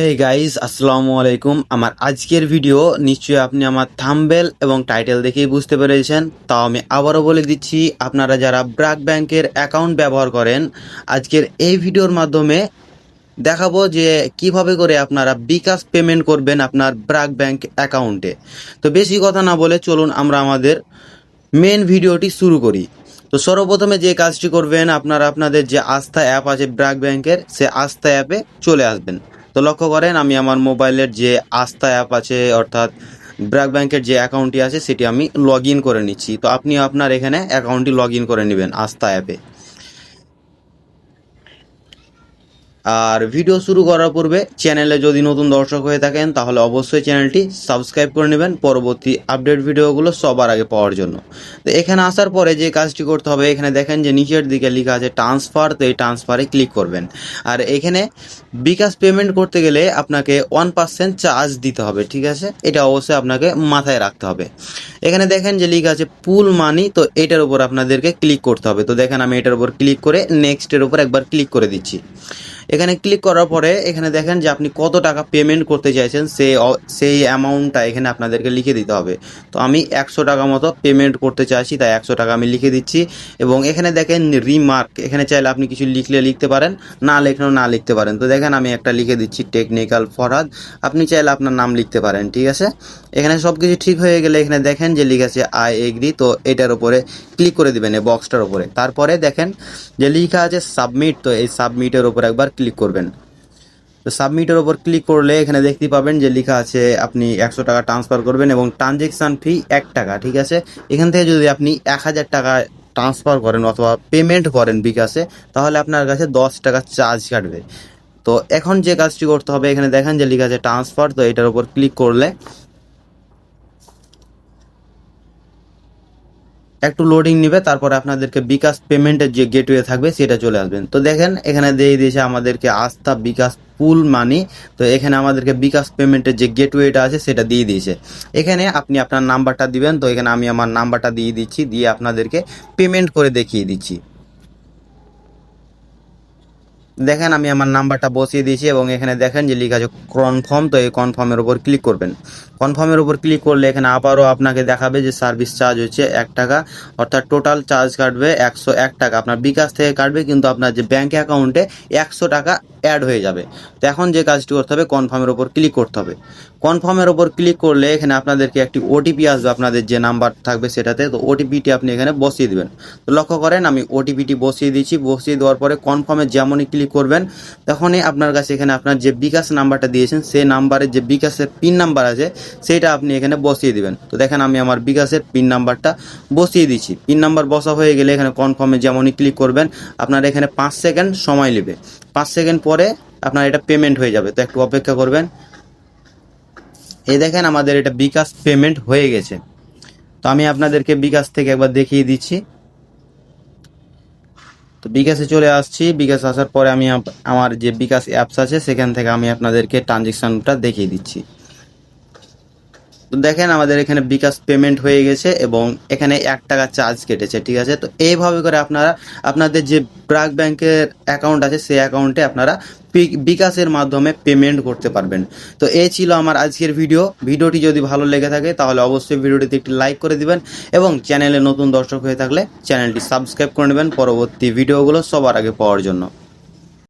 Hey guys আসসালামু আলাইকুম। আমার আজকের ভিডিও নিশ্চয়ই আপনি আমার থাম্বেল এবং টাইটেল দেখেই বুঝতে পেরেছেন। তাও আমি আবারও বলে দিচ্ছি, আপনারা যারা ব্র্যাক ব্যাংকের অ্যাকাউন্ট ব্যবহার করেন, আজকের এই ভিডিওর মাধ্যমে দেখাবো যে কীভাবে করে আপনারা বিকাশ পেমেন্ট করবেন আপনার ব্র্যাক ব্যাংক অ্যাকাউন্টে তো বেশি কথা না বলে চলুন আমরা আমাদের মেন ভিডিওটি শুরু করি। তো সর্বপ্রথমে যে কাজটি করবেন, আপনারা আপনাদের যে আস্থা অ্যাপ আছে ব্র্যাক ব্যাংকের সে আস্থা অ্যাপে চলে আসবেন। তো লক্ষ্য করেন, আমি আমার মোবাইলের যে আস্থা অ্যাপ আছে, অর্থাৎ ব্র্যাক ব্যাংকের যে অ্যাকাউন্টটি আছে, সেটি আমি লগ করে নিচ্ছি। তো আপনি আপনার এখানে অ্যাকাউন্টটি লগ করে নেবেন আস্থা অ্যাপে। আর ভিডিও শুরু করার পূর্বে চ্যানেলে যদি নতুন দর্শক হয়ে থাকেন, তাহলে অবশ্যই চ্যানেলটি সাবস্ক্রাইব করে নেবেন পরবর্তী আপডেট ভিডিওগুলো সবার আগে পাওয়ার জন্য। তো এখানে আসার পরে যে কাজটি করতে হবে, এখানে দেখেন যে নিচের দিকে লেখা আছে ট্রান্সফার তো এই ট্রান্সফারে ক্লিক করবেন। আর এখানে বিকাশ পেমেন্ট করতে গেলে আপনাকে ওয়ান পার্সেন্ট চার্জ দিতে হবে, ঠিক আছে? এটা অবশ্যই আপনাকে মাথায় রাখতে হবে। এখানে দেখেন যে লেখা আছে পুল মানি তো এটার উপর আপনাদেরকে ক্লিক করতে হবে। তো দেখেন আমি এটার উপর ক্লিক করে নেক্সটের উপর একবার ক্লিক করে দিচ্ছি। এখানে ক্লিক করার পরে এখানে দেখেন যে আপনি কত টাকা পেমেন্ট করতে চাইছেন সেই সেই অ্যামাউন্টটা এখানে আপনাদেরকে লিখে দিতে হবে। তো আমি একশো টাকা মতো পেমেন্ট করতে চাইছি, তাই একশো টাকা আমি লিখে দিচ্ছি। এবং এখানে দেখেন রিমার্ক এখানে চাইলে আপনি কিছু লিখলে লিখতে পারেন, না লিখলেও না লিখতে পারেন। তো দেখেন আমি একটা লিখে দিচ্ছি টেকনিক্যাল ফরহাদ আপনি চাইলে আপনার নাম লিখতে পারেন, ঠিক আছে? এখানে সব কিছু ঠিক হয়ে গেলে এখানে দেখেন যে লিখে আছে আই এগ্রি তো এটার উপরে ক্লিক করে দিবেন, এই বক্সটার উপরে। তারপরে দেখেন যে লিখা আছে সাবমিট তো এই সাবমিটের উপর একবার ক্লিক করবেন। তো সাবমিটের ওপর ক্লিক করলে এখানে দেখতে পাবেন যে লেখা আছে আপনি একশো টাকা ট্রান্সফার করবেন এবং ট্রানজেকশান ফি এক টাকা, ঠিক আছে? এখান থেকে যদি আপনি এক হাজার টাকা ট্রান্সফার করেন অথবা পেমেন্ট করেন বিকাশে, তাহলে আপনার কাছে দশ টাকা চার্জ কাটবে। তো এখন যে কাজটি করতে হবে, এখানে দেখেন যে লেখা আছে ট্রান্সফার তো এটার উপর ক্লিক করলে একটু লোডিং নিবে, তারপরে আপনাদেরকে বিকাশ পেমেন্টের যে গেটওয়ে থাকবে, সেটা চলে আসবেন। তো দেখেন, এখানে দিয়ে দিয়েছে আমাদেরকে আস্থা বিকাশ পুল মানি তো এখানে আমাদেরকে বিকাশ পেমেন্টের যে গেটওয়েটা আছে, সেটা দিয়ে দিয়েছে। এখানে আপনি আপনার নাম্বারটা দিবেন, তো এখানে আমি আমার নাম্বারটা দিয়ে দিচ্ছি, দিয়ে আপনাদেরকে পেমেন্ট করে দেখিয়ে দিচ্ছি। দেখেন, আমি আমার নাম্বারটা বসিয়ে দিয়েছি এবং এখানে দেখেন যে লেখা আছে কনফার্ম তো এই কনফার্মের উপর ক্লিক করবেন। কনফার্মের উপর ক্লিক করলে এখানে আবারও আপনাকে দেখাবে যে সার্ভিস চার্জ হচ্ছে এক টাকা, অর্থাৎ টোটাল চার্জ কাটবে একশো এক টাকা। আপনার বিকাশ থেকে কাটবে, কিন্তু আপনার যে ব্যাঙ্ক অ্যাকাউন্টে একশো টাকা অ্যাড হয়ে যাবে। তো এখন যে কাজটি করতে হবে কনফার্মের উপর ক্লিক করতে হবে। কনফার্মের উপর ক্লিক করলে এখানে আপনাদেরকে একটি ওটিপি আসবে, আপনাদের যে নাম্বার থাকবে সেটাতে। তো ওটিপিটি আপনি এখানে বসিয়ে দিবেন। তো লক্ষ্য করেন, আমি ওটিপিটি বসিয়ে দিচ্ছি বসিয়ে দেওয়ার পরে কনফার্মে যেমনই ক্লিক করবেন, তখনই আপনার কাছে এখানে আপনার যে বিকাশ নাম্বারটা দিয়েছেন, সেই নাম্বারের যে বিকাশের পিন নাম্বার আছে সেটা আপনি এখানে বসিয়ে দিবেন। তো দেখেন আমি আমার বিকাশের পিন নাম্বারটা বসিয়ে দিচ্ছি। পিন নাম্বার বসা হয়ে গেলে এখানে কনফার্মে যেমনই ক্লিক করবেন, আপনার এখানে পাঁচ সেকেন্ড সময় নেবে। পাঁচ সেকেন্ড পরে আপনার এটা পেমেন্ট হয়ে যাবে। তো একটু অপেক্ষা করবেন। এই দেখেন আমাদের এটা বিকাশ পেমেন্ট হয়ে গেছে। তো আমি আপনাদেরকে বিকাশ থেকে একবার দেখিয়ে দিচ্ছি। তো বিকাশে চলে আসছি। বিকাশ আসার পরে আমি আমার যে বিকাশ অ্যাপস আছে, সেখান থেকে আমি আপনাদেরকে ট্রানজেকশনটা দেখিয়ে দিচ্ছি। তো দেখেন আমাদের এখানে বিকাশ পেমেন্ট হয়ে গেছে এবং এখানে এক টাকা চার্জ কেটেছে, ঠিক আছে? তো এইভাবে করে আপনারা, আপনাদের যে ব্র্যাক ব্যাংকের অ্যাকাউন্ট আছে, সেই অ্যাকাউন্টে আপনারা বিকাশের মাধ্যমে পেমেন্ট করতে পারবেন। তো এই ছিল আমার আজকের ভিডিও ভিডিওটি যদি ভালো লেগে থাকে, তাহলে অবশ্যই ভিডিওটিতে একটি লাইক করে দিবেন এবং চ্যানেলে নতুন দর্শক হয়ে থাকলে চ্যানেলটি সাবস্ক্রাইব করে নেবেন। পরবর্তী ভিডিওগুলো সবার আগে পাওয়ার জন্য।